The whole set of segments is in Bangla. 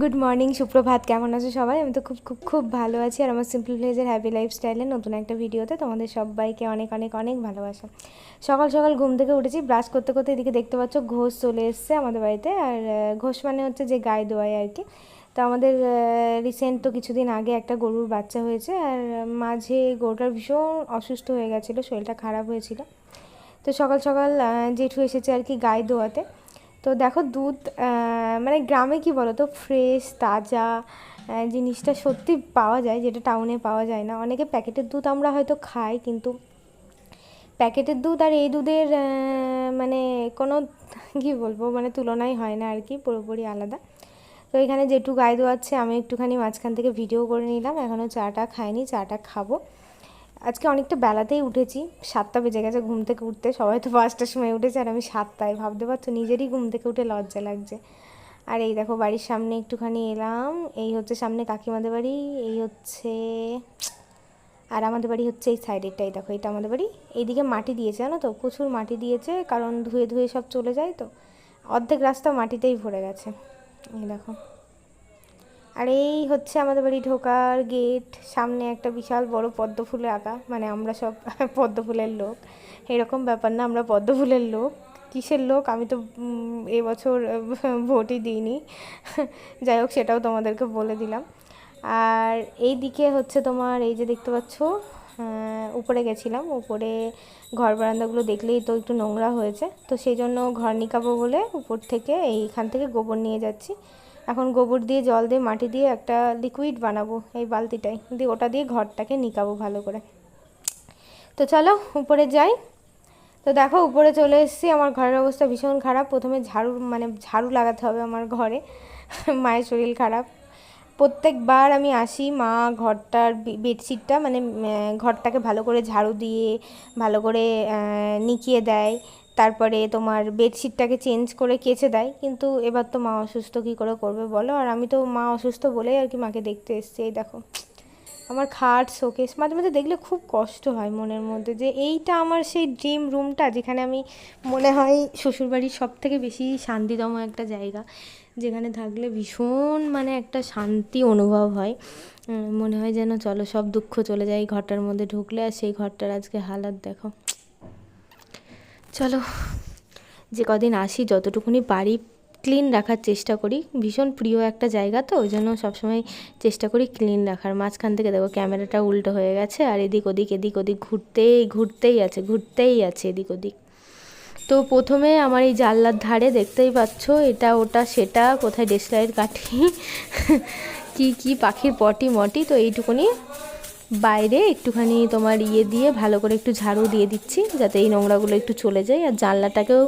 গুড মর্নিং সুপ্রভাত। কেমন আছো সবাই? আমি তো খুব খুব খুব ভালো আছি। আর আমার সিম্পল ভিলেজের হ্যাপি লাইফস্টাইলের নতুন একটা ভিডিওতে তোমাদের সবাইকে অনেক অনেক অনেক ভালোবাসা। সকাল সকাল ঘুম থেকে উঠেছি। ব্রাশ করতে করতে এদিকে দেখতে পাচ্ছ ঘোষ চলে এসছে আমাদের বাড়িতে। আর ঘোষ মানে হচ্ছে যে গায়ে দোয়ায় আর কি। তো আমাদের রিসেন্ট তো কিছুদিন আগে একটা গরুর বাচ্চা হয়েছে। আর মাঝে গরুটার ভীষণ অসুস্থ হয়ে গেছিল, শরীরটা খারাপ হয়েছিল। তো সকাল সকাল জেঠু এসেছে আর কি গায়ে দোয়াতে। তো দেখো দুধ মানে গ্রামে কি বলো তো ফ্রেশ তাজা জিনিসটা সত্যি পাওয়া যায়, যেটা টাউনে পাওয়া যায় না। অনেকে প্যাকেটের দুধ আমরা হয়তো খাই, কিন্তু প্যাকেটের দুধ আর এই দুধের মানে কোনো কি বলব মানে তুলনাই হয় না আর কি, পুরোপুরি আলাদা। তো এখানে যেটু গায়ে দোয়াচ্ছে, আমি একটুখানি মাঝখান থেকে ভিডিও করে নিলাম। এখনও চাটা খাইনি, চাটা খাব। আজকে অনেকটা বেলাতেই উঠেছি, সাতটা বেজে গেছে ঘুম থেকে উঠতে, সবাই তো পাঁচটার সময় উঠেছে আর আমি সাতটায়, ভাবতে পারছ নিজেরই ঘুম থেকে উঠে লজ্জা লাগছে। আর এই দেখো বাড়ির সামনে একটুখানি এলাম, এই হচ্ছে সামনে কাকিমাদের বাড়ি, এই হচ্ছে, আর আমাদের বাড়ি হচ্ছে এই সাইডেরটাই দেখো, এটা আমাদের বাড়ি, এইদিকে মাটি দিয়েছে জানো তো, প্রচুর মাটি দিয়েছে, কারণ ধুয়ে ধুয়ে সব চলে যায় তো, অর্ধেক রাস্তা মাটিতেই ভরে গেছে, এই দেখো। আর এই হচ্ছে আমাদের বাড়ি ঢোকার গেট সামনে একটা বিশাল বড় পদ্ম ফুলে আঁকা। মানে আমরা সব পদ্ম ফুলের লোক। এরকম ব্যাপার না, আমরা পদ্ম ফুলের লোক। কিসের লোক? আমি তো এবছর ভোটই দিইনি। যাই হোক, সেটাও তোমাদেরকে বলে দিলাম। আর এই দিকে হচ্ছে তোমার, এই যে দেখতে পাচ্ছ উপরে গেছিলাম। উপরে ঘর বারান্দাগুলো দেখলেই তো একটু নোংরা হয়েছে। তো সেই জন্য ঘর নিকাবো বলে উপর থেকে এইখান থেকে গোবর নিয়ে যাচ্ছি। এখন গোবর দিয়ে, জল দিয়ে, মাটি দিয়ে একটা লিকুইড বানাবো এই বালতিটাই দিয়ে ওটা দিয়ে ঘরটাকে নিকাবো ভালো করে। তো চলো উপরে যাই। তো দেখো উপরে চলে এসেছি। আমার ঘরের অবস্থা ভীষণ খারাপ। প্রথমে ঝাড়ু মানে ঝাড়ু লাগাতে হবে আমার ঘরে। মায়ের শরীর খারাপ। প্রত্যেকবার আমি আসি মা ঘরটার বেডশিটটা মানে ঘরটাকে ভালো করে ঝাড়ু দিয়ে, ভালো করে নিকিয়ে দেয়। তারপরে তোমার বেডশিটটাকে চেঞ্জ করে কেচে দেয়, কিন্তু এবার তো মা অসুস্থ, কী করে করবে বলো? আর আমি তো মা অসুস্থ বলেই আর কি মাকে দেখতে এসেছি, এই দেখো। আমার খাট, শোকেস, মাঝে মাঝে দেখলে খুব কষ্ট হয় মনের মধ্যে যে এইটা আমার সেই ড্রিম রুমটা, যেখানে আমি মনে হয় শ্বশুরবাড়ির সব থেকে বেশি শান্তিতম একটা জায়গা, যেখানে থাকলে ভীষণ মানে একটা শান্তি অনুভব হয়। মনে হয় যেন চলো সব দুঃখ চলে যায়, এই ঘরটার মধ্যে ঢুকলে আর সেই ঘরটার আজকে হালাত দেখো। চলো, যে কদিন আসি, যতটুকুনি পারি ক্লিন রাখার চেষ্টা করি। ভীষণ প্রিয় একটা জায়গা তো, ওই জন্য সবসময় চেষ্টা করি ক্লিন রাখার। মাঝখান থেকে দেখো ক্যামেরাটা উল্টো হয়ে গেছে, আর এদিক ওদিক এদিক ওদিক ঘুরতেই ঘুরতেই আছে ঘুরতেই আছে এদিক ওদিক। তো প্রথমে আমার এই জানলার ধারে দেখতেই পাচ্ছ, এটা, ওটা, সেটা, কোথায় ডেসলাইট কাঠি, কি কি পাখির পটি মটি তো এইটুকুনি বাইরে একটুখানি তোমার ইয়ে দিয়ে ভালো করে একটু ঝাড়ু দিয়ে দিচ্ছি, যাতে এই নোংরাগুলো একটু চলে যায়। আর জানলাটাকেও,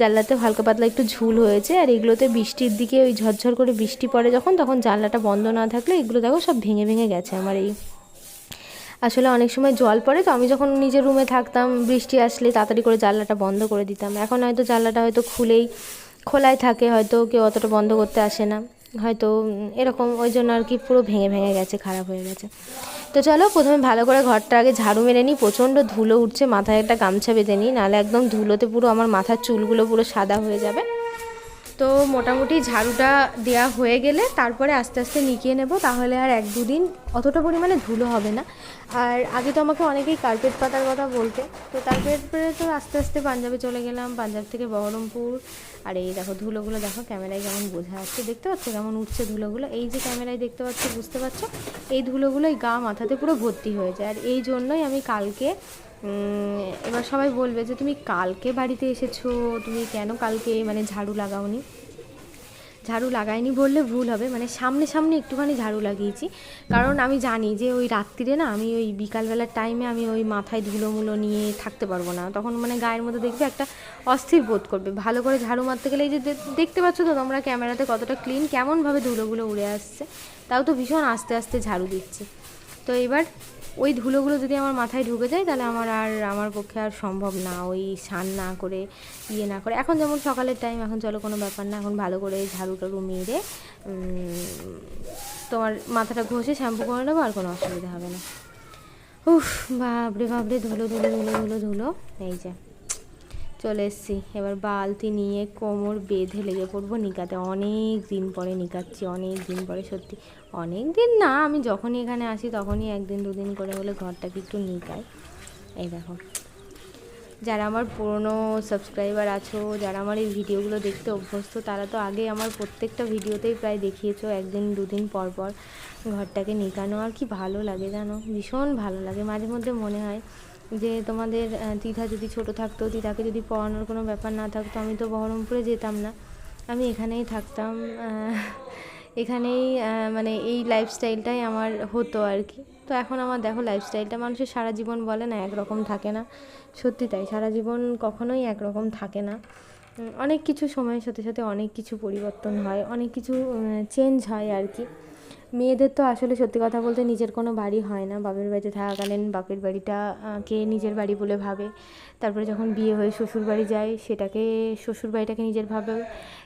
জানলাতে হালকা পাতলা একটু ঝুল হয়েছে, আর এগুলোতে বৃষ্টির দিকে ওই ঝরঝর করে বৃষ্টি পড়ে যখন, তখন জানলাটা বন্ধ না থাকলে এগুলো দেখো সব ভেঙে ভেঙে গেছে আমার এই। আসলে অনেক সময় জল পড়ে তো, আমি যখন নিজের রুমে থাকতাম, বৃষ্টি আসলে তাড়াতাড়ি করে জানলাটা বন্ধ করে দিতাম। এখন হয়তো জানলাটা হয়তো খুলেই খোলাই থাকে, হয়তো কেউ অতটা বন্ধ করতে আসে না। হয়তো এরকম, ওই জন্য আর কি পুরো ভেঙে ভেঙে গেছে, খারাপ হয়ে গেছে। তো চলো প্রথমে ভালো করে ঘরটা আগে ঝাড়ু মেরে নিই। প্রচণ্ড ধুলো উঠছে, মাথায় একটা গামছা বেঁধে নিই, নাহলে একদম ধুলোতে পুরো আমার মাথার চুলগুলো পুরো সাদা হয়ে যাবে। তো মোটামুটি ঝাড়ুটা দেয়া হয়ে গেলে তারপরে আস্তে আস্তে নিকিয়ে নেব, তাহলে আর এক দুদিন অতটা পরিমাণে ধুলো হবে না। আর আগে তো আমাকে অনেকেই কার্পেট পাতার কথা বলতে, তো কার্পেট তারপরে তো আস্তে আস্তে পাঞ্জাবে চলে গেলাম, পাঞ্জাব থেকে বহরমপুর আর এই দেখো ধুলোগুলো দেখো ক্যামেরায় কেমন বোঝা যাচ্ছে। দেখতে পাচ্ছো কেমন উঠছে ধুলোগুলো? এই যে ক্যামেরায় দেখতে পাচ্ছ, বুঝতে পারছ? এই ধুলোগুলোই গা, মাথাতে পুরো ভর্তি হয়ে যায়। আর এই জন্যই আমি কালকে এবার সবাই বলবে যে, তুমি কালকে বাড়িতে এসেছ? তুমি কেন কালকে মানে ঝাড়ু লাগাওনি? ঝাড়ু লাগাইনি বললে ভুল হবে। মানে সামনে সামনে একটুখানি ঝাড়ু লাগিয়েছি। কারণ আমি জানি যে ওই রাত্রিরে না আমি ওই বিকালবেলার টাইমে আমি ওই মাথায় ধুলোমুলো নিয়ে থাকতে পারব না। তখন মানে গায়ের মধ্যে দেখবে একটা অস্থির বোধ করবে। ভালো করে ঝাড়ু মারতে গেলে এই যে দেখতে পাচ্ছ তো তোমরা ক্যামেরাতে কতটা ক্লিন কেমনভাবে ধুলোগুলো উড়ে আসছে। তাও তো ভীষণ আস্তে আস্তে ঝাড়ু দিচ্ছি। তো এবার ওই ধুলোগুলো যদি আমার মাথায় ঢুকে যায়, তাহলে আমার আর আমার পক্ষে আর সম্ভব না। ওই স্নান না করে ইয়ে না করে। এখন যেমন সকালের টাইম এখন চলো কোনো ব্যাপার না। এখন ভালো করে ঝাড়ু টাড়ু মেরে তোমার মাথাটা ঘষে শ্যাম্পু করে নেব, আর কোনো অসুবিধা হবে না। উফ, বাপরে বাপরে, ধুলো ধুলো ধুলো ধুলো ধুলো। এই যে। চলে এসেছি। এবার বালতি নিয়ে কোমর বেঁধে লেগে পড়ব নিকাতে। অনেক দিন পরে নিকাচ্ছি, অনেক দিন পরে, সত্যি। অনেক দিন না, আমি যখনই এখানে আসি তখনই একদিন, দুদিন করে হলে ঘরটাকে একটু নিকাই। এই দেখো। যারা আমার পুরনো সাবস্ক্রাইবার আছো, যারা আমার এই ভিডিওগুলো দেখতে অভ্যস্ত, তারা তো আগে আমার প্রত্যেকটা ভিডিওতেই প্রায় দেখিয়েছো, একদিন, দুদিন পর পর ঘরটাকে নিকানো। আর কি ভালো লাগে জানো? ভীষণ ভালো লাগে। মাঝে মধ্যে মনে হয় যে তোমাদের তিথা যদি ছোট থাকতো তিথাকে যদি পড়ানোর কোনো ব্যাপার না থাকতো, আমি তো বহরমপুরে যেতাম না। আমি এখানেই থাকতাম এখানেই মানে এই লাইফস্টাইলটাই আমার হতো আর কি। তো এখন আমার দেখো লাইফস্টাইলটা মানুষের সারা জীবন বলে না, একরকম থাকে না। সত্যি তাই, সারা জীবন কখনোই একরকম থাকে না। অনেক কিছু সময়ের সাথে সাথে অনেক কিছু পরিবর্তন হয়, অনেক কিছু চেঞ্জ হয় আর কি। মেয়েদের তো আসলে সত্যি কথা বলতে নিজের কোনো বাড়ি হয় না। বাপের বাড়িতে থাকাকালীন বাপের বাড়িটা কে নিজের বাড়ি বলে ভাবে। তারপরে যখন বিয়ে হয়ে শ্বশুর বাড়ি যায়, সেটাকে শ্বশুর বাড়িটাকে নিজের ভাবে।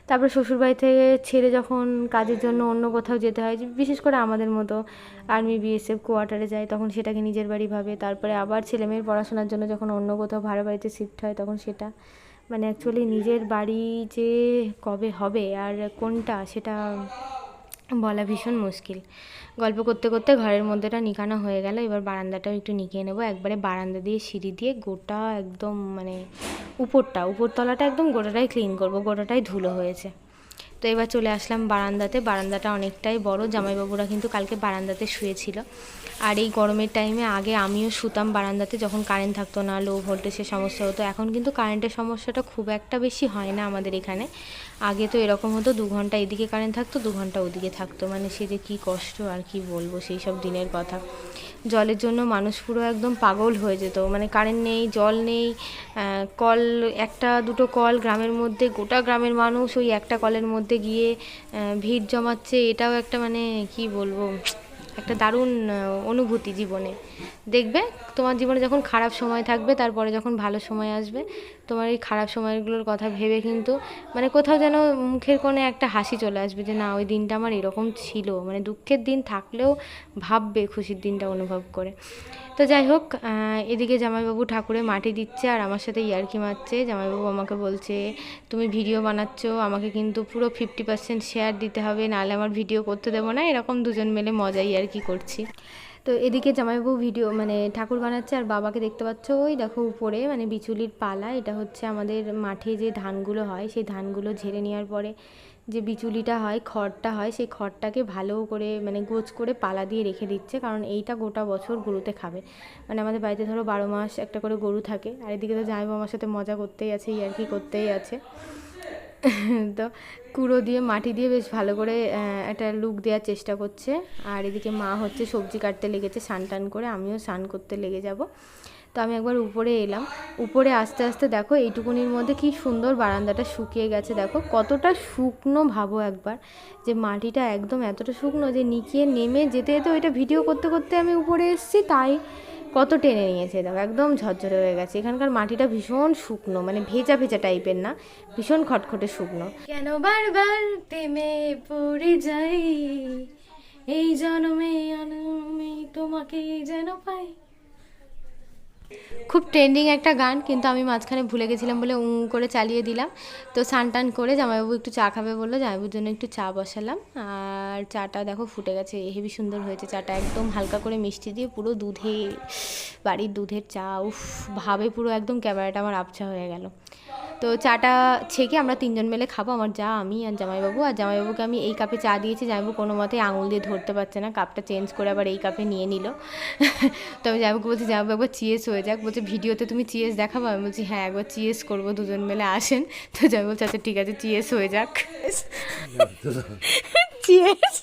তারপরে শ্বশুর বাড়ি থেকে ছেড়ে যখন কাজের জন্য অন্য কোথাও যেতে হয়, বিশেষ করে আমাদের মতো আর্মি, বিএসএফ কোয়ার্টারে যায়, তখন সেটাকে নিজের বাড়ি ভাবে। তারপরে আবার ছেলে মেয়ের পড়াশোনার জন্য যখন অন্য কোথাও ভাড়া বাড়িতে শিফট হয়, তখন সেটা মানে অ্যাকচুয়ালি নিজের বাড়ি যে কবে হবে আর কোনটা, সেটা বলা ভীষণ মুশকিল। গল্প করতে করতে ঘরের মধ্যেটা নিকানো হয়ে গেল, এবার বারান্দাটাও একটু নিকিয়ে নেব। একবারে বারান্দা দিয়ে সিঁড়ি দিয়ে গোটা একদম মানে উপরটা, উপরতলাটা একদম গোটাটাই ক্লিন করব, গোটাটাই ধুলো হয়েছে। তো এবার চলে আসলাম বারান্দাতে। বারান্দাটা অনেকটাই বড়, জামাইবাবুরা কিন্তু কালকে বারান্দাতে শুয়েছিল। আর এই গরমের টাইমে আগে আমিও শুতাম বারান্দাতে যখন কারেন্ট থাকতো না লো ভোল্টেজের সমস্যা হতো। এখন কিন্তু কারেন্টের সমস্যাটা খুব একটা বেশি হয় না আমাদের এখানে। আগে তো এরকম হতো, দু ঘণ্টা এদিকে কারেন্ট থাকতো, দু ঘণ্টা ওদিকে থাকতো। মানে সে যে কী কষ্ট আর কি বলব সেই সব দিনের কথা। জলের জন্য মানুষ পুরো একদম পাগল হয়ে যেত। মানে কারেন্ট নেই, জল নেই কল, একটা দুটো কল গ্রামের মধ্যে, গোটা গ্রামের মানুষ ওই একটা কলের মধ্যে গিয়ে ভিড় জমাচ্ছে। এটাও একটা মানে কি বলব? একটা দারুণ অনুভূতি জীবনে। দেখবে তোমার জীবনে যখন খারাপ সময় থাকবে, তারপরে যখন ভালো সময় আসবে, তোমার এই খারাপ সময়গুলোর কথা ভেবে কিন্তু মানে কোথাও যেন মুখের কোণে একটা হাসি চলে আসবে যে, না, ওই দিনটা আমার এরকম ছিল। মানে দুঃখের দিন থাকলেও ভাববে, খুশির দিনটা অনুভব করে। তো যাই হোক এদিকে জামাইবাবু ঠাকুরে মাটি দিচ্ছে আর আমার সাথে ইয়ার্কি মারছে। জামাইবাবু আমাকে বলছে, তুমি ভিডিও বানাচ্ছ, আমাকে কিন্তু পুরো ফিফটি পার্সেন্ট শেয়ার দিতে হবে, নাহলে আমার ভিডিও করতে দেবো না। এরকম দুজন মিলে মজাই আর কি করছি। তো এদিকে জামাইবাবু ভিডিও মানে ঠাকুর বানাচ্ছে আর বাবাকে দেখতে পাচ্ছ, ওই দেখো উপরে মানে বিচুলির পালা, এটা হচ্ছে আমাদের মাঠে যে ধানগুলো হয়, সেই ধানগুলো ঝেড়ে নেওয়ার পরে যে বিচুলিটা হয়, খড়টা হয়, সেই খড়টাকে ভালো করে মানে গোছ করে পালা দিয়ে রেখে দিচ্ছে, কারণ এইটা গোটা বছর গরুতে খাবে। মানে আমাদের বাড়িতে ধরো বারো মাস একটা করে গরু থাকে, আর এদিকে তো জামাইবাবু আমার সাথে মজা করতেই আছে, ইয়ার্কি করতেই আছে। তো কুড়ো দিয়ে মাটি দিয়ে বেশ ভালো করে একটা লুক দেওয়ার চেষ্টা করছে। আর এদিকে মা হচ্ছে সবজি কাটতে লেগেছে, স্নান টান করে আমিও স্নান করতে লেগে যাব। তো আমি একবার উপরে এলাম। উপরে আস্তে আস্তে দেখো, এইটুকুনির মধ্যে কি সুন্দর বারান্দাটা শুকিয়ে গেছে। দেখো কতটা শুকনো ভাবো একবার, যে মাটিটা একদম এতটা শুকনো যে নিকিয়ে নেমে যেতে যেতে ওইটা ভিডিও করতে করতে আমি উপরে এসেছি, তাই কত টেনে নিয়েছে দেখো, একদম ঝরঝরে হয়ে গেছে। এখানকার মাটিটা ভীষণ শুকনো মানে ভেজা ভেজা টাইপের না, ভীষণ খটখটে শুকনো। কেন বারবার প্রেমে পড়ে যাই? এই জন্মে আমি তোমাকে যেন পাই। খুব ট্রেন্ডিং একটা গান, কিন্তু আমি মাঝখানে ভুলে গেছিলাম বলে উঁ করে চালিয়ে দিলাম। তো স্নান টান করে জামাইবাবু একটু চা খাবে বলল, জামাইবাবুর জন্য একটু চা বসালাম। আর চাটা দেখো ফুটে গেছে, হেভি সুন্দর হয়েছে চাটা, একদম হালকা করে মিষ্টি দিয়ে পুরো দুধে, বাড়ির দুধের চা, উফ, ভাবে পুরো একদম ক্যামেরাটা আমার আবছা হয়ে গেল। তো চাটা ছেঁকে আমরা তিনজন মিলে খাব, আমার যা, আমি আর জামাইবাবু। আর জামাইবাবুকে আমি এই কাপে চা দিয়েছি, জামাইবাবু কোনো মতে আঙুল দিয়ে ধরতে পারছে না, কাপটা চেঞ্জ করে আবার এই কাপে নিয়ে নিল। তো আমি জামাইবাবুকে বলছি, জামাইবাবু চিয়েস হয়ে যাক বলছে ভিডিওতে তুমি চিএস দেখাবো? আমি বলছি হ্যাঁ একবার চিএস করব দুজন মিলে আসেন। তো যাই বলছে আচ্ছা ঠিক আছে চিএস হয়ে যাক। চিয়েস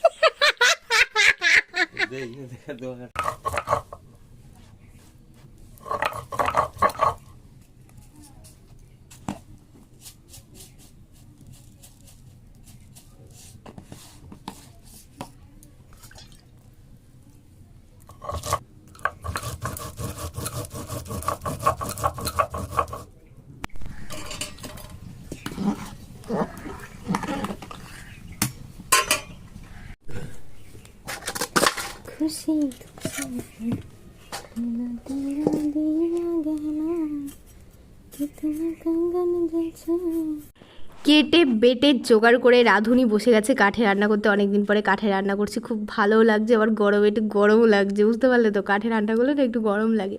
কেটে বেটে জোগাড় করে রাঁধুনি বসে গেছে কাঠে রান্না করতে। অনেক দিন পরে কাঠে রান্না করছি। খুব ভালোও লাগছে, আবার গরমে একটু গরমও লাগছে, বুঝতে পারলে তো? কাঠে রান্না করলে না একটু গরম লাগে।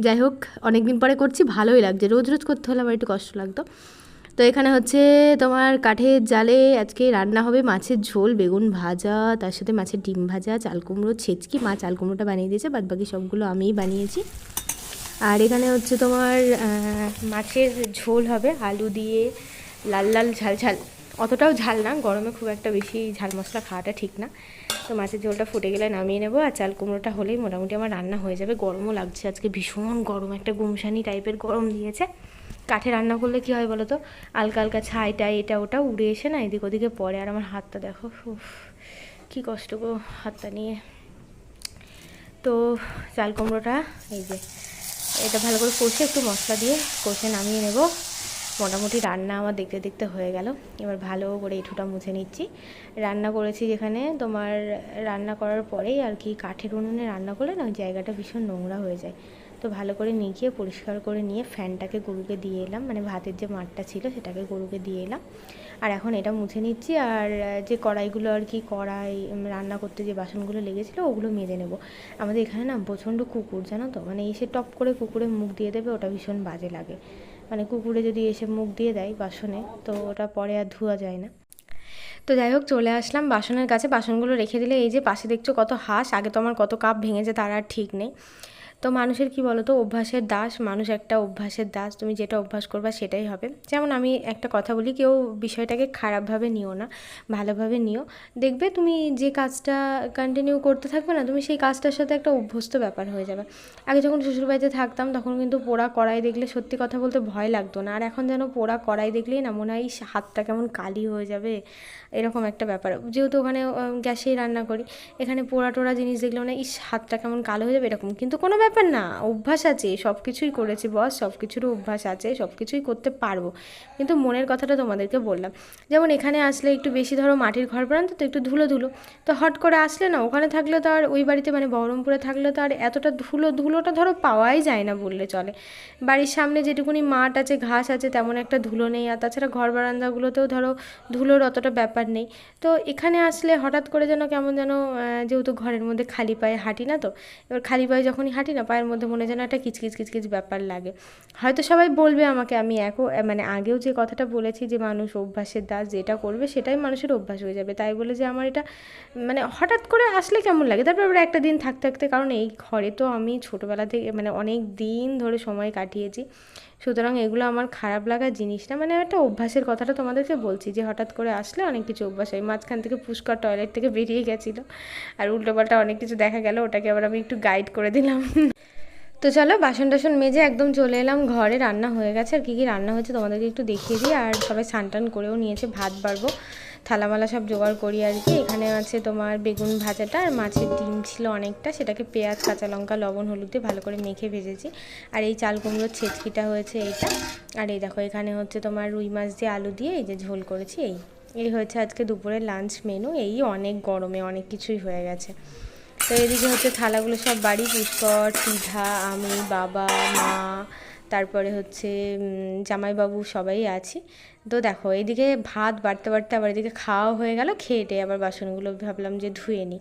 যাই হোক অনেক দিন পরে করছি, ভালোই লাগছে। রোজ রোজ করতে হলে আমার একটু কষ্ট লাগতো। তো এখানে হচ্ছে তোমার কাঠের জালে আজকে রান্না হবে মাছের ঝোল, বেগুন ভাজা, তার সাথে মাছের ডিম ভাজা, চাল কুমড়ো, ছেচকি মা চাল কুমড়োটা বানিয়ে দিয়েছে বাদ বাকি সবগুলো আমিই বানিয়েছি। আর এখানে হচ্ছে তোমার মাছের ঝোল হবে, আলু দিয়ে লাল লাল ঝাল ঝাল। অতটাও ঝাল না, গরমে খুব একটা বেশি ঝাল মশলা খাওয়াটা ঠিক না। তো মাছের ঝোলটা ফুটে গেলে নামিয়ে নেব, আর চাল কুমড়োটা হলেই মোটামুটি আমার রান্না হয়ে যাবে। গরমও লাগছে আজকে, ভীষণ গরম, একটা গুমসানি টাইপের গরম দিয়েছে। কাঠে রান্না করলে কী হয় বলো তো হালকা হালকা ছাই টাই এটা ওটা উড়ে এসে না এদিক ওদিকে পড়ে। আর আমার হাতটা দেখো কী কষ্ট গো হাতটা নিয়ে। তো চাল কুমড়োটা, এই যে, এটা ভালো করে কষে একটু মশলা দিয়ে কষে নামিয়ে নেব। মোটামুটি রান্না আমার দেখতে দেখতে হয়ে গেল। এবার ভালো করে এঁঠোটা মুছে নিচ্ছি। রান্না করেছি যেখানে তোমার রান্না করার পরেই আর কি কাঠের উনুনে রান্না করলে না ওই জায়গাটা ভীষণ নোংরা হয়ে যায়। তো ভালো করে নিয়ে পরিষ্কার করে নিয়ে ফ্যানটাকে গরুকে দিয়ে এলাম। মানে ভাতের যে মাঠটা ছিল সেটাকে গরুকে দিয়ে এলাম। আর এখন এটা মুছে নিচ্ছি। আর যে কড়াইগুলো আর কি কড়াই রান্না করতে যে বাসনগুলো লেগেছিলো ওগুলো মেজে নেব। আমাদের এখানে না প্রচণ্ড কুকুর, জানো তো? মানে এসে টপ করে কুকুরে মুখ দিয়ে দেবে, ওটা ভীষণ বাজে লাগে। মানে কুকুরে যদি এসে মুখ দিয়ে দেয় বাসনে, তো ওটা পরে আর ধোয়া যায় না। তো যাই হোক, চলে আসলাম বাসনের কাছে। বাসনগুলো রেখে দিলে এই যে পাশে দেখছ কত হাঁস, আগে তো আমার কত কাপ ভেঙেছে তার আর ঠিক নেই। তো মানুষের কি বলো তো অভ্যাসের দাস, মানুষ একটা অভ্যাসের দাস, তুমি যেটা অভ্যাস করবা সেটাই হবে। যেমন আমি একটা কথা বলি, কেউ বিষয়টাকে খারাপভাবে নিও না, ভালোভাবে নিও। দেখবে তুমি যে কাজটা কন্টিনিউ করতে থাকবে না, তুমি সেই কাজটার সাথে একটা অভ্যস্ত ব্যাপার হয়ে যাবে। আগে যখন শ্বশুরবাড়িতে থাকতাম, তখন কিন্তু পোড়া কড়াই দেখলে সত্যি কথা বলতে ভয় লাগতো না। আর এখন যেন পোড়া কড়াই দেখলেই না মনে হয় হাতটা কেমন কালি হয়ে যাবে? এরকম একটা ব্যাপার। যেহেতু ওখানে গ্যাসেই রান্না করি, এখানে পোড়া টোড়া জিনিস দেখলে মানে ইস, হাতটা কেমন কালো হয়ে যাবে? এরকম। কিন্তু কোনো ব্যাপার না, অভ্যাস আছে সব কিছুই করেছি বস সব কিছুরও অভ্যাস আছে সব কিছুই করতে পারব। কিন্তু মনের কথাটা তোমাদেরকে বললাম, যেমন এখানে আসলে একটু বেশি ধরো মাটির ঘর বানান, তো একটু ধুলো ধুলো, তো হট করে আসলে না, ওখানে থাকলে তো আর, ওই বাড়িতে মানে বহরমপুরে থাকলে তো আর এতটা ধুলো ধুলোটা ধরো পাওয়াই যায় না বললে চলে। বাড়ির সামনে যেটুকুনি মাঠ আছে, ঘাস আছে, তেমন একটা ধুলো নেই, আর তাছাড়া ঘর বারান্দাগুলোতেও ধরো ধুলোর অতটা ব্যাপার নেই। তো এখানে আসলে হঠাৎ করে যেন কেমন যেন যেহেতু ঘরের মধ্যে খালি পায়ে হাঁটি না তো, এবার খালি পায়ে যখনই হাঁটি না, পায়ের মধ্যে মনে যেন একটা কিচকিচ কিচকিচ ব্যাপার লাগে। হয়তো সবাই বলবে আমাকে, আমি একও মানে আগেও যে কথাটা বলেছি যে মানুষ অভ্যাসের দাস, যেটা করবে সেটাই মানুষের অভ্যাস হয়ে যাবে। তাই বলে যে আমার এটা মানে হঠাৎ করে আসলে কেমন লাগে? তারপর আবার একটা দিন থাকতে থাকতে, কারণ এই ঘরে তো আমি ছোটোবেলা থেকে মানে অনেক দিন ধরে সময় কাটিয়েছি। সুতরাং এগুলো আমার খারাপ লাগার জিনিস না মানে একটা অভ্যাসের কথাটা তোমাদেরকে বলছি যে হঠাৎ করে আসলে অনেক কিছু অভ্যাস হয়। মাঝখান থেকে পুষ্কর টয়লেট থেকে বেরিয়ে গেছিল আর উল্টোপাল্টা অনেক কিছু দেখা গেল, ওটাকে আবার আমি একটু গাইড করে দিলাম। তো চলো বাসন টাসন মেজে একদম চলে এলাম ঘরে, রান্না হয়ে গেছে। আর কী কী রান্না হয়েছে তোমাদেরকে একটু দেখিয়ে দিই। আর সবাই স্নান টান করেও নিয়েছে ভাত বাড়বো। থালামালা সব জোগাড় করি আর কি। এখানে আছে তোমার বেগুন ভাজাটা আর মাছের ডিম ছিল অনেকটা। সেটাকে পেঁয়াজ, কাঁচা লঙ্কা, লবণ, হলুদ দিয়ে ভালো করে মেখে ভেজেছি। আর এই চাল কুমড়োর ছেচকিটা হয়েছে এইটা। আর এই দেখো, এখানে হচ্ছে তোমার রুই মাছ দিয়ে আলু দিয়ে এই যে ঝোল করেছি, এই। এই হয়েছে আজকে দুপুরের লাঞ্চ মেনু, এই অনেক গরমে অনেক কিছুই হয়ে গেছে। তো এদিকে হচ্ছে থালাগুলো সব বাড়ি, পুষ্কর সিধা আমি, বাবা, মা, তারপরে হচ্ছে জামাইবাবু সবাই আছি। তো দেখো, এইদিকে ভাত বাড়তে বাড়তে আবার এদিকে খাওয়া হয়ে গেল, খেয়ে আবার বাসনগুলো ভাবলাম যে ধুয়ে নিই।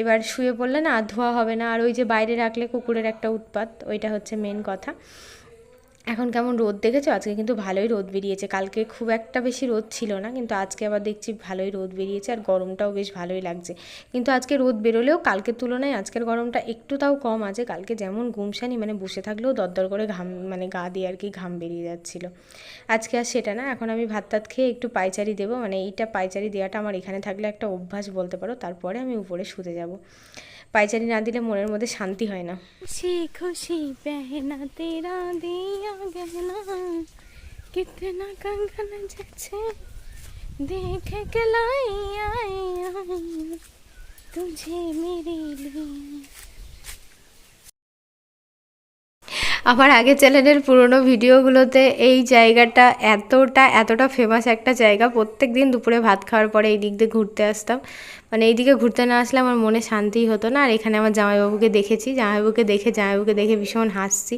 এবার শুয়ে পড়লে না আর ধোয়া হবে না, আর ওই যে বাইরে রাখলে কুকুরের একটা উৎপাত, ওইটা হচ্ছে মেন কথা। এখন কেমন রোদ দেখেছ? আজকে কিন্তু ভালোই রোদ বেরিয়েছে। কালকে খুব একটা বেশি রোদ ছিল না, কিন্তু আজকে আবার দেখছি ভালোই রোদ বেরিয়েছে আর গরমটাও বেশ ভালোই লাগছে। কিন্তু আজকে রোদ বেরোলেও কালকের তুলনায় আজকের গরমটা একটু তাও কম আছে। কালকে যেমন গুমসানি মানে বসে থাকলেও দরদর করে ঘাম মানে গা দিয়ে আর কি ঘাম বেরিয়ে যাচ্ছিল। আজকে আর সেটা না, এখন আমি ভাত টাত খেয়ে একটু পাইচারি দেবো। মানে এইটা পাইচারি দেওয়াটা আমার এখানে থাকলে একটা অভ্যাস বলতে পারো, তারপরে আমি উপরে শুতে যাব। পাইচারি না দিলে মনের মধ্যে শান্তি হয় না। সে খুশি বেহনা তেরা দিয়া গেনা কিতনা কঙ্কন যাচ্ছে, দেখে কে লাই আয় তুঝে মেরে লিয়ে। আমার আগের চ্যানেলের পুরোনো ভিডিওগুলোতে এই জায়গাটা এতটা এতটা ফেমাস একটা জায়গা। প্রত্যেক দিন দুপুরে ভাত খাওয়ার পরে এই দিক দিয়ে ঘুরতে আসতাম। মানে এইদিকে ঘুরতে না আসলে আমার মনে শান্তিই হতো না। আর এখানে আমার জামাইবাবুকে দেখেছি। জামাইবাবুকে দেখে জামাইবাবুকে দেখে ভীষণ হাসছি।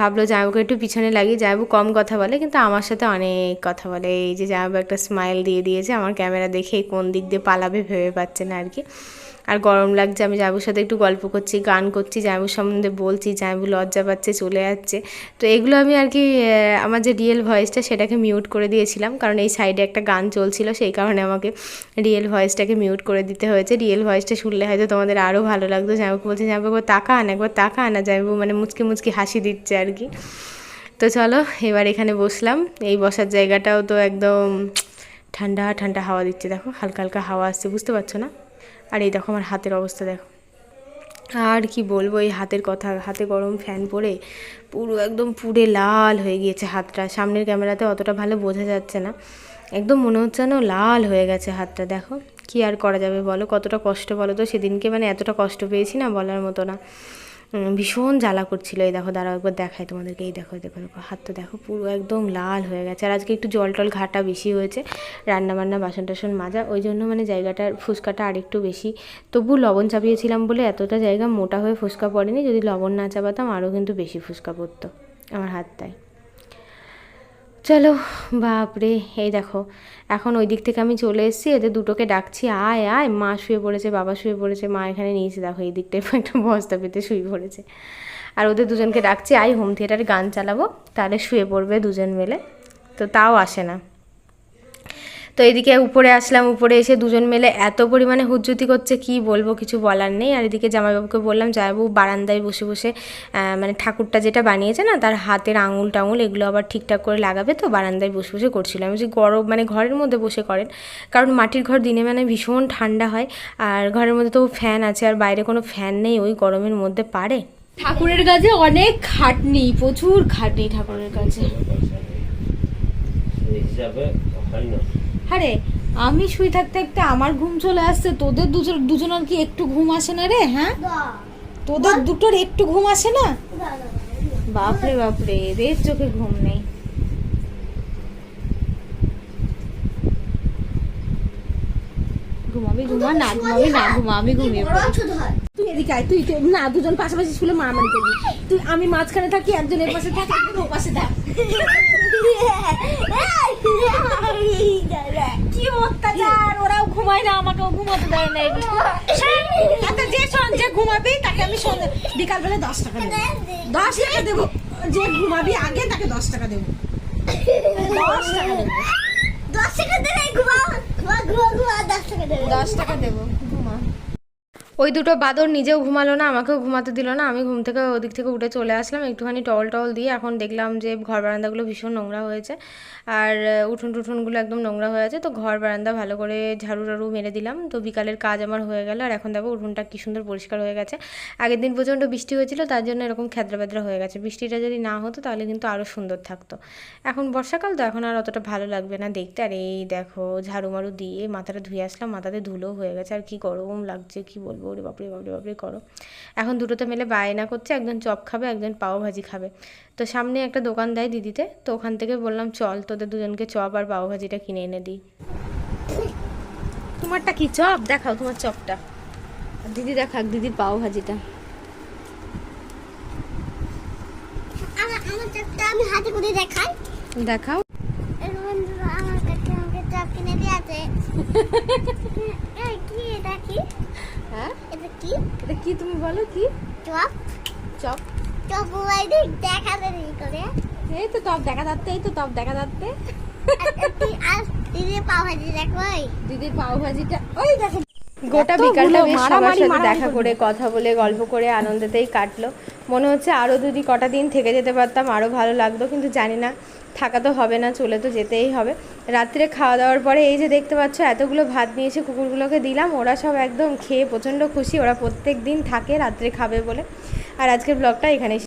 ভাবলো, জামাইবাবুকে একটু পিছনে লাগিয়ে জামাইবাবু কম কথা বলে, কিন্তু আমার সাথে অনেক কথা বলে। এই যে জামাইবাবু একটা স্মাইল দিয়ে দিয়েছে। আমার ক্যামেরা দেখে কোন দিক দিয়ে পালাবে ভেবে পাচ্ছে না আর কি। আর গরম লাগছে, আমি জামাইবাবুর সাথে একটু গল্প করছি, গান করছি জামাইবাবুর সম্বন্ধে বলছি জামাইবাবু লজ্জা পাচ্ছে, চলে যাচ্ছে। তো এগুলো আমি আর কি আমার যে রিয়েল ভয়েসটা সেটাকে মিউট করে দিয়েছিলাম, কারণ এই সাইডে একটা গান চলছিল, সেই কারণে আমাকে রিয়েল ভয়েসটাকে মিউট করে দিতে হয়েছে। রিয়েল ভয়েসটা শুনলে হয়তো তোমাদের আরও ভালো লাগতো জামাইবাবু বলছে জামাইবাবু তাকা আন, একবার তাকা আনা। জামাইবাবু মানে মুচকি মুচকি হাসি দিচ্ছে আর কি। তো চলো, এবার এখানে বসলাম। এই বসার জায়গাটাও তো একদম ঠান্ডা ঠান্ডা হাওয়া দিচ্ছে, দেখো হালকা হালকা হাওয়া আসছে, বুঝতে পারছ না? আর এই দেখো আমার হাতের অবস্থা দেখো। আর কি বলব, এই হাতের কথা, হাতে গরম ফ্যান পরে পুরো একদম পুড়ে লাল হয়ে গিয়েছে হাতটা। সামনের ক্যামেরাতে অতটা ভালো বোঝা যাচ্ছে না। একদম মনে হচ্ছে না লাল হয়ে গেছে হাতটা, দেখো। কি আর করা যাবে বলো, কতটা কষ্ট বলো তো সেদিনকে মানে এতটা কষ্ট পেয়েছি না বলার মতো না। ভীষণ জ্বালা করছিল। এই দেখো, দাঁড়াও, একবার দেখাই তোমাদেরকে। এই দেখো দেখো দেখো হাতটা দেখো পুরো একদম লাল হয়ে গেছে। আর আজকে একটু জল টল ঘাটা বেশি হয়েছে, রান্নাবান্না, বাসন টাসন মাজা। ওই জন্য মানে জায়গাটার ফুচকাটা আরেকটু বেশি। তবু লবণ চাপিয়েছিলাম বলে এতটা জায়গা মোটা হয়ে ফুচকা পড়েনি। যদি লবণ না চাপাতাম, আরও কিন্তু বেশি ফুচকা পড়তো আমার হাতটায় চলো, বাপরে, এই দেখো, এখন ওই দিক থেকে আমি চলে এসেছি, এদের দুটোকে ডাকছি, আয় আয়, মা শুয়ে পড়েছে, বাবা শুয়ে পড়েছে, মা এখানে নিয়েছে, দেখো এই দিকটায় একটা বস্তা পেতে শুয়ে পড়েছে। আর ওদের দুজনকে ডাকছি, আয় হোম থিয়েটারে গান চালাবো, তাহলে শুয়ে পড়বে দুজন মিলে, তো তাও আসে না। তো এদিকে উপরে আসলাম উপরে এসে দুজন মিলে এত পরিমাণে হুজ্জুতি করছে কি বলব কিছু বলার নেই। আর এদিকে জামাইবাবুকে বললাম জামাইবাবু বারান্দায় বসে বসে মানে ঠাকুরটা যেটা বানিয়েছে না তার হাতের আঙুল টাঙুল এগুলো আবার ঠিকঠাক করে লাগাবে তো বারান্দায় বসে বসে করছিল। আমি যে গরম মানে ঘরের মধ্যে বসে করেন কারণ মাটির ঘর দিনে মানে ভীষণ ঠান্ডা হয় আর ঘরের মধ্যে তো ফ্যান আছে আর বাইরে কোনো ফ্যান নেই ওই গরমের মধ্যে পারে? ঠাকুরের কাছে অনেক খাটনি প্রচুর খাটনি ঠাকুরের কাছে। হয় আরে আমি শুয়ে থাকতে থাকতে আমার ঘুম চলে আসছে তোদের দুজন দুজনের কি একটু ঘুম আসে না রে হ্যাঁ? তোদের দুটোর একটু ঘুম আসে না? বাপরে বাপরে এদের চোখে ঘুম নেই। ঘুমাবি ঘুমা না ঘুমাবি না ঘুমা আমি ঘুমিয়ে তুই এদিকে আয় তুই না দুজন পাশাপাশি শুলে মারামারি করবি। তুই আমি মাঝখানে থাকি একজন এর পাশে থাকি ওর পাশে থাক। কি অত্যাচার ওরাও ঘুমায় না আমাকেও ঘুমাতে দেয় না আচ্ছা যে যে ঘুমাবি তাকে আমি সন্ধ্যে বিকাল দশ টাকা দেবো। দশ টাকা দেবো যে ঘুমাবি আগে তাকে দশ টাকা দেবো দশ টাকা দেবো দশ টাকা দেবে ঘুমা ঘুমা ঘুমা দশ টাকা দেবে। দশ টাকা দেবো। ওই দুটো বাদর নিজেও ঘুমালো না, আমাকেও ঘুমাতে দিল না। আমি ঘুম থেকে ওদিক থেকে উঠে চলে আসলাম, একটুখানি টল টল দিয়ে এখন দেখলাম যে ঘর বারান্দাগুলো ভীষণ নোংরা হয়েছে। আর উঠোন টুঠোনগুলো একদম নোংরা হয়ে আছে, তো ঘর বারান্দা ভালো করে ঝাড়ু টাড়ু মেরে দিলাম। তো বিকালের কাজ আমার হয়ে গেল, আর এখন দেখো উঠোনটা কী সুন্দর পরিষ্কার হয়ে গেছে। আগের দিন প্রচণ্ড বৃষ্টি হয়েছিল, তার জন্য এরকম খেদ্রা বেদ্রা হয়ে গেছে। বৃষ্টিটা যদি না হতো, তাহলে কিন্তু আরও সুন্দর থাকতো। এখন বর্ষাকাল, তো এখন আর অতটা ভালো লাগবে না দেখতে। আর এই দেখো, ঝাড়ু মারু দিয়ে মাথাটা ধুয়ে আসলাম, মাথাতে ধুলো হয়ে গেছে, আর কি গরম লাগছে, কি বলব? ওরে বাপরে বাপরে বাপরে করো। এখন দুটোতে মেলে বায়না করছে একজন চপ খাবে একজন পাও ভাজি খাবে। তো সামনে একটা দোকান দেয় দিদিতে তো ওখান থেকে বললাম চল তোদের দুজনকে চপ আর পাও ভাজিটা কিনে এনে দিই। তোমারটা কি চপ? দেখাও তোমার চপটা। আর দিদি দেখাক দিদির পাও ভাজিটা। আমার আমার আমি হাতে করে দেখাই। দেখাও। আমার কাছে আমাকে চাপ কিনে দিয়েছে এই কি এটা কি হ্যাঁ এটা কি এটা কি তুমি বলো কি? চপ। চপ। চপ মোবাইল দেখাবে নি করে। এই তো টপ দেখা যাচ্ছে এই তো টপ দেখা যাচ্ছে। আর তুই আর দিদি পাও ভাজি দেখো ওই। দিদির পাও ভাজিটা ওই দেখো। গোটা বিকালটা বেশ সবার সাথে দেখা করে কথা বলে গল্প করে আনন্দেতেই কাটলো। মনে হচ্ছে আরও যদি কটা দিন থেকে যেতে পারতাম আরও ভালো লাগতো কিন্তু জানি না। থাকা তো হবে না, চলে তো যেতেই হবে। রাত্রে খাওয়া দাওয়ার পরে এই যে দেখতে পাচ্ছ, এতগুলো ভাত নিয়ে এসে কুকুরগুলোকে দিলাম, ওরা সব একদম খেয়ে প্রচণ্ড খুশি, ওরা প্রত্যেক দিন থাকে, রাত্রে খাবে বলে। আর আজকের ব্লগটা এখানেই